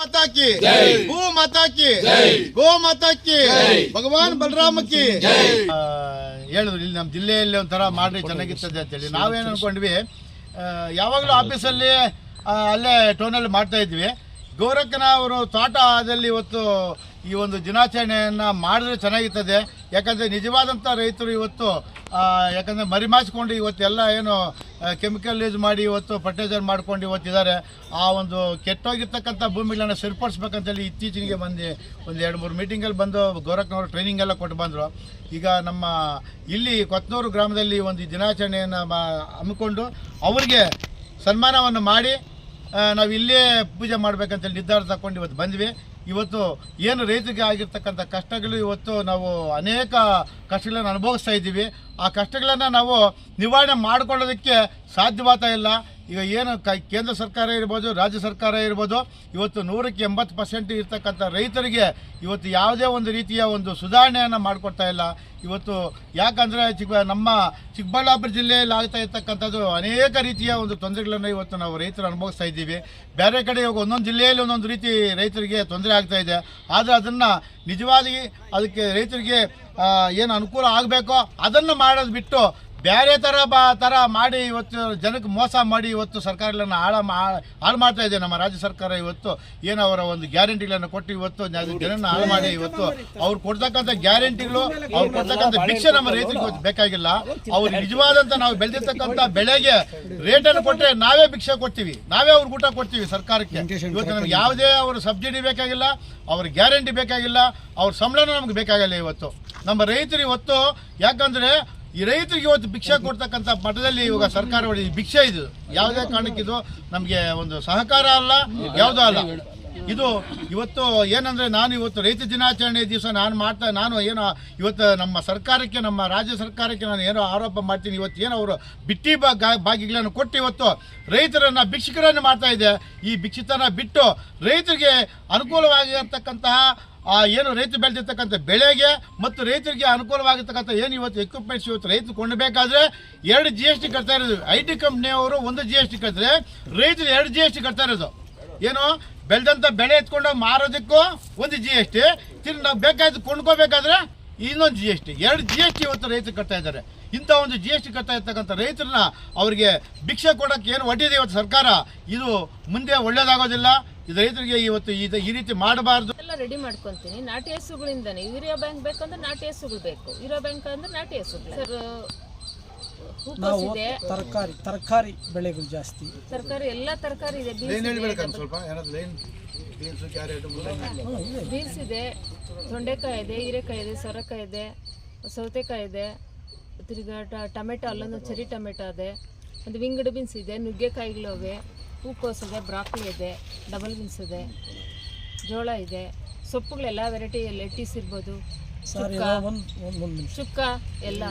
माता की भू माता की ಗೋ ಮಾತಾ ಕಿ ಭಗವಾನ್ ಬಲರಾಮ ಕಿ ಆ, ಹೇಳಿದ್ರು ಇಲ್ಲಿ ನಮ್ಮ ಜಿಲ್ಲೆಯಲ್ಲಿ ಒಂಥರ ಮಾಡ್ರಿ ಚೆನ್ನಾಗಿರ್ತದೆ ಅಂತೇಳಿ ನಾವೇನು ಅನ್ಕೊಂಡ್ವಿ ಆ, ಯಾವಾಗಲೂ ಆಫೀಸಲ್ಲಿ ಆ, ಅಲ್ಲೇ ಟೋನಲ್ಲಿ ಮಾಡ್ತಾ ಇದ್ವಿ ಗೌರಕ್ಕನ ಅವರು ತೋಟದಲ್ಲಿ ಇವತ್ತು ಈ ಒಂದು ದಿನಾಚರಣೆಯನ್ನು ಮಾಡಿದ್ರೆ ಚೆನ್ನಾಗಿರ್ತದೆ ಯಾಕಂದರೆ ನಿಜವಾದಂಥ ರೈತರು ಇವತ್ತು ಆ, ಯಾಕಂದರೆ ಮರಿಮಾಚಿಕೊಂಡು ಇವತ್ತೆಲ್ಲ ಏನು ಕೆಮಿಕಲ್ ಯೂಸ್ ಮಾಡಿ ಇವತ್ತು ಫರ್ಟಿಲೈಸರ್ ಮಾಡ್ಕೊಂಡು ಇವತ್ತಿದ್ದಾರೆ ಆ ಒಂದು ಕೆಟ್ಟೋಗಿರ್ತಕ್ಕಂಥ ಭೂಮಿಗಳನ್ನ ಸರಿಪಡಿಸ್ಬೇಕಂತೇಳಿ ಇತ್ತೀಚೆಗೆ ಬಂದು ಒಂದು ಎರಡು ಮೂರು ಮೀಟಿಂಗಲ್ಲಿ ಬಂದು ಗೋರಖ್ನವರು ಟ್ರೈನಿಂಗ್ ಎಲ್ಲ ಕೊಟ್ಟು ಬಂದರು. ಈಗ ನಮ್ಮ ಇಲ್ಲಿ ಕೊತ್ನೂರು ಗ್ರಾಮದಲ್ಲಿ ಒಂದು ದಿನಾಚರಣೆಯನ್ನು ಹಮ್ಮಿಕೊಂಡು ಅವರಿಗೆ ಸನ್ಮಾನವನ್ನು ಮಾಡಿ ನಾವು ಇಲ್ಲೇ ಪೂಜೆ ಮಾಡ್ಬೇಕಂತೇಳಿ ನಿರ್ಧಾರ ತಗೊಂಡು ಇವತ್ತು ಬಂದ್ವಿ. ಇವತ್ತು ಏನು ರೈತರಿಗೆ ಆಗಿರ್ತಕ್ಕಂಥ ಕಷ್ಟಗಳು ಇವತ್ತು ನಾವು ಅನೇಕ ಕಷ್ಟಗಳನ್ನು ಅನುಭವಿಸ್ತಾ ಇದ್ದೀವಿ. ಆ ಕಷ್ಟಗಳನ್ನು ನಾವು ನಿವಾರಣೆ ಮಾಡಿಕೊಳ್ಳೋದಕ್ಕೆ ಸಾಧ್ಯವಾಗ್ತಾ ಇಲ್ಲ. ಈಗ ಏನು ಕೇಂದ್ರ ಸರ್ಕಾರ ಇರ್ಬೋದು, ರಾಜ್ಯ ಸರ್ಕಾರ ಇರ್ಬೋದು, ಇವತ್ತು ನೂರಕ್ಕೆ ಎಂಬತ್ತು ಪರ್ಸೆಂಟ್ ಇರ್ತಕ್ಕಂಥ ರೈತರಿಗೆ ಇವತ್ತು ಯಾವುದೇ ಒಂದು ರೀತಿಯ ಒಂದು ಸುಧಾರಣೆಯನ್ನು ಮಾಡಿಕೊಡ್ತಾ ಇಲ್ಲ. ಇವತ್ತು ಯಾಕಂದರೆ ಚಿಕ್ಕ ನಮ್ಮ ಚಿಕ್ಕಬಳ್ಳಾಪುರ ಜಿಲ್ಲೆಯಲ್ಲಿ ಆಗ್ತಾ ಇರ್ತಕ್ಕಂಥದ್ದು ಅನೇಕ ರೀತಿಯ ಒಂದು ತೊಂದರೆಗಳನ್ನು ಇವತ್ತು ನಾವು ರೈತರು ಅನುಭವಿಸ್ತಾ ಇದ್ದೀವಿ. ಬೇರೆ ಕಡೆ ಇವಾಗ ಒಂದೊಂದು ಜಿಲ್ಲೆಯಲ್ಲಿ ಒಂದೊಂದು ರೀತಿ ರೈತರಿಗೆ ತೊಂದರೆ ಆಗ್ತಾ ಇದೆ. ಆದರೆ ಅದನ್ನು ನಿಜವಾಗಿ ಅದಕ್ಕೆ ರೈತರಿಗೆ ಏನು ಅನುಕೂಲ ಆಗಬೇಕೋ ಅದನ್ನು ಮಾಡೋದು ಬಿಟ್ಟು ಬೇರೆ ಥರ ಬಾ ಥರ ಮಾಡಿ ಇವತ್ತು ಜನಕ್ಕೆ ಮೋಸ ಮಾಡಿ ಇವತ್ತು ಸರ್ಕಾರಗಳನ್ನು ಹಾಳ ಹಾಳು ಮಾಡ್ತಾ ಇದೆ. ನಮ್ಮ ರಾಜ್ಯ ಸರ್ಕಾರ ಇವತ್ತು ಏನು ಅವರ ಒಂದು ಗ್ಯಾರಂಟಿಗಳನ್ನು ಕೊಟ್ಟು ಇವತ್ತು ಜನ- ಜನನ ಹಾಳು ಮಾಡಿ ಇವತ್ತು ಅವ್ರು ಕೊಡ್ತಕ್ಕಂಥ ಗ್ಯಾರಂಟಿಗಳು ಅವ್ರು ಕೊಡ್ತಕ್ಕಂಥ ಭಿಕ್ಷೆ ನಮ್ಮ ರೈತರಿಗೆ ಬೇಕಾಗಿಲ್ಲ. ಅವ್ರು ನಿಜವಾದಂಥ ನಾವು ಬೆಳೆದಿರ್ತಕ್ಕಂಥ ಬೆಳೆಗೆ ರೇಟನ್ನು ಕೊಟ್ಟರೆ ನಾವೇ ಭಿಕ್ಷೆ ಕೊಡ್ತೀವಿ. ನಾವೇ ಅವ್ರಿಗೆ ಊಟ ಕೊಡ್ತೀವಿ ಸರ್ಕಾರಕ್ಕೆ. ಇವತ್ತು ನಮ್ಗೆ ಯಾವುದೇ ಅವ್ರ ಸಬ್ಸಿಡಿ ಬೇಕಾಗಿಲ್ಲ ಅವ್ರ ಗ್ಯಾರಂಟಿ ಬೇಕಾಗಿಲ್ಲ ಅವ್ರ ಸಂಬಳನೂ ನಮ್ಗೆ ಬೇಕಾಗಿಲ್ಲ ಇವತ್ತು. ನಮ್ಮ ರೈತರು ಇವತ್ತು ಯಾಕಂದ್ರೆ ಈ ರೈತರಿಗೆ ಇವತ್ತು ಭಿಕ್ಷೆ ಕೊಡ್ತಕ್ಕಂಥ ಮಠದಲ್ಲಿ ಇವಾಗ ಸರ್ಕಾರ ಭಿಕ್ಷೆ ಇದು. ಯಾವುದೇ ಕಾರಣಕ್ಕಿದು ನಮಗೆ ಒಂದು ಸಹಕಾರ ಅಲ್ಲ, ಯಾವುದೂ ಅಲ್ಲ. ಇದು ಇವತ್ತು ಏನಂದ್ರೆ ನಾನು ಇವತ್ತು ರೈತ ದಿನಾಚರಣೆ ದಿವಸ ನಾನು ಮಾಡ್ತಾ, ನಾನು ಏನೋ ಇವತ್ತು ನಮ್ಮ ಸರ್ಕಾರಕ್ಕೆ, ನಮ್ಮ ರಾಜ್ಯ ಸರ್ಕಾರಕ್ಕೆ ನಾನು ಏನೋ ಆರೋಪ ಮಾಡ್ತೀನಿ. ಇವತ್ತು ಏನೋ ಅವರು ಬಿಟ್ಟಿ ಬಾಗಿಗಳನ್ನು ಕೊಟ್ಟು ಇವತ್ತು ರೈತರನ್ನ, ಭಿಕ್ಷುಕರನ್ನು ಮಾಡ್ತಾ ಇದೆ. ಈ ಭಿಕ್ಷಿತನ ಬಿಟ್ಟು ರೈತರಿಗೆ ಅನುಕೂಲವಾಗಿರ್ತಕ್ಕಂತಹ ಆ ಏನು ರೈತ ಬೆಳೆದಿರ್ತಕ್ಕಂಥ ಬೆಳೆಗೆ ಮತ್ತು ರೈತರಿಗೆ ಅನುಕೂಲವಾಗಿರ್ತಕ್ಕಂಥ ಏನು ಇವತ್ತು ಎಕ್ವಿಪ್ಮೆಂಟ್ಸ್ ಇವತ್ತು ರೈತರು ಕೊಂಡಬೇಕಾದ್ರೆ ಎರಡು ಜಿ ಎಸ್ ಟಿ ಕಟ್ತಾ ಇರೋದು. ಐ ಟಿ ಕಂಪ್ನಿಯವರು ಒಂದು ಜಿ ಎಸ್ ಟಿ ಕಟ್ಟಿದ್ರೆ ರೈತರು ಎರಡು ಜಿ ಎಸ್ ಟಿ ಕಟ್ತಾ ಇರೋದು. ಏನು? ಬೆಳೆದಂಥ ಬೆಳೆ ಎತ್ಕೊಂಡು ಮಾರೋದಕ್ಕೂ ಒಂದು ಜಿ ಎಸ್ ಟಿ ತಿರ್ಗಿ ನಾವು ಬೇಕಾಯ್ತು ಕೊಂಡ್ಕೋಬೇಕಾದ್ರೆ ಇನ್ನೊಂದು ಜಿ ಎಸ್ ಟಿ ಎರಡು ಜಿ ಎಸ್ ಟಿ ಇವತ್ತು ರೈತರು ಕಟ್ತಾ ಇದ್ದಾರೆ. ಇಂಥ ಒಂದು ಜಿ ಎಸ್ ಟಿ ಕಟ್ತಾ ಇರ್ತಕ್ಕಂಥ ರೈತರನ್ನ ಅವರಿಗೆ ಭಿಕ್ಷೆ ಕೊಡೋಕ್ಕೆ ಏನು ಒಡ್ಡಿದೆ ಇವತ್ತು ಸರ್ಕಾರ? ಇದು ಮುಂದೆ ಒಳ್ಳೇದಾಗೋದಿಲ್ಲ. ರೈತರಿಗೆ ಇವತ್ತು ಇದು ಈ ರೀತಿ ಮಾಡಬಾರ್ದು. ಎಲ್ಲ ರೆಡಿ ಮಾಡ್ಕೊಂತೀನಿ. ನಾಟಿ ಹಸುಗಳಿಂದಾನೆ. ಯೂರಿಯಾ ಬ್ಯಾಂಕ್ ಬೇಕಂದ್ರೆ ನಾಟಿ ಹಸುಗಳು ಬೇಕು. ಯೂರಿಯಾ ಬ್ಯಾಂಕ್ ಅಂದ್ರೆ ನಾಟಿ ಹಸುಗಳು. ಸರ್ ನಾವು ಇದೆ? ತರಕಾರಿ ತರಕಾರಿ ಬೆಳೆಗಳು ಜಾಸ್ತಿ. ತರಕಾರಿ ಎಲ್ಲ ತರಕಾರಿ ಇದೆ. ಲೈನ್ ಬೀನ್ಸ್ ಹೇಳ್ಬೇಕಂತ ಸ್ವಲ್ಪ. ಏನಾದ್ರು ಲೈನ್ ಬೀನ್ಸು ಕ್ಯಾರೆಟ್ ಬೀನ್ಸ್ ಇದೆ. ತೊಂಡೆಕಾಯಿ ಇದೆ ಹೀರೆಕಾಯಿ ಇದೆ ಸೊರಕಾಯಿ ಇದೆ ಸೌತೆಕಾಯಿ ಇದೆ. ತಿರ್ಗಾ ಟ- ಟೊಮೆಟೊ ಅಲ್ಲೊಂದು ಚರಿ ಟೊಮೆಟೊ ಇದೆ. ಒಂದು ವಿಂಗಡ್ ಬೀನ್ಸ್ ಇದೆ ನುಗ್ಗೆಕಾಯಿಗಳು ಅವೆ. ಹೂಕೋಸ್ ಇದೆ ಬ್ರಾಕ್ಲಿ ಇದೆ ಡಬಲ್ ಬೀನ್ಸ್ ಇದೆ ಜೋಳ ಇದೆ ಸೊಪ್ಪುಗಳೆಲ್ಲ ವೆರೈಟಿ ಲೆಟ್ಟಿಸ್ ಇರ್ಬೋದು ಸುಕ್ಕ ಚುಕ್ಕ ಎಲ್ಲ.